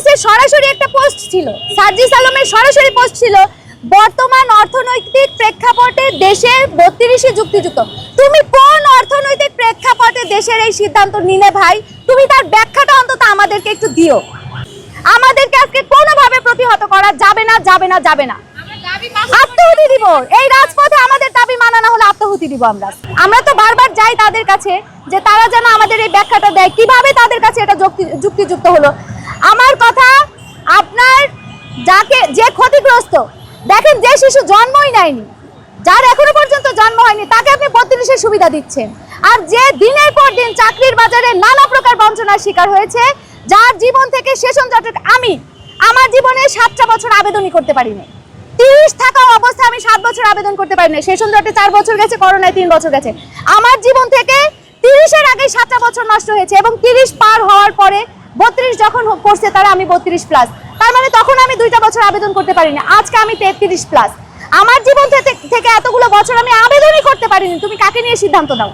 সার্জিসের সরাসরি একটা পোস্ট ছিল। সার্জিস আলমের সরাসরি পোস্ট ছিল, বর্তমান অর্থনৈতিক প্রেক্ষাপটে দেশের বত্রিশে যুক্তিযুক্ত। তুমি কোন অর্থনৈতিক প্রেক্ষাপটে দেশের এই সিদ্ধান্ত নিলে ভাই? তুমি তার ব্যাখ্যাটা অন্তত আমাদেরকে একটু দিও। আমাদেরকে আজকে কোনোভাবে প্রতিহত করা যাবে না যাবে না যাবে না। আত্মহুতি দিব। এই রাজপথে আমাদের দাবি মানা না হলে আত্মহুতি দিব আমরা। আমরা তো বারবার যাই তাদের কাছে যে তারা যেন আমাদের এই ব্যাখ্যাটা দেয়। কীভাবে তাদের কাছে এটা যুক্তিযুক্ত হলো? আমার কথা, আপনার যাকে, যে ক্ষতিগ্রস্ত, দেখেন যে শিশু জন্মই নেয়নি, যার এখনও পর্যন্ত জন্ম হয়নি, তাকে আপনি বত্রিশের সুবিধা দিচ্ছেন। আর যে দিনের পর দিন চাকরির বাজারে নানা প্রকার বঞ্চনার শিকার হয়েছে, যার জীবন থেকে শেষন জটের আমি, আমার জীবনে সাতটা বছর আবেদনই করতে পারিনি। তিরিশ থাকা অবস্থায় আমি সাত বছর আবেদন করতে পারি না সেশন জটে চার বছর গেছে, করোনায় তিন বছর গেছে। আমার জীবন থেকে তিরিশের আগে সাতটা বছর নষ্ট হয়েছে এবং তিরিশ পার হওয়ার পরে বত্রিশ যখন করছে তারা আমি বত্রিশ প্লাস তার মানে তখন আমি দুইটা বছর আবেদন করতে পারিনি, আজকে আমি তেত্রিশ প্লাস আমার জীবন থেকে এতগুলো বছর আমি আবেদনই করতে পারিনি, তুমি কাকে নিয়ে সিদ্ধান্ত নাও?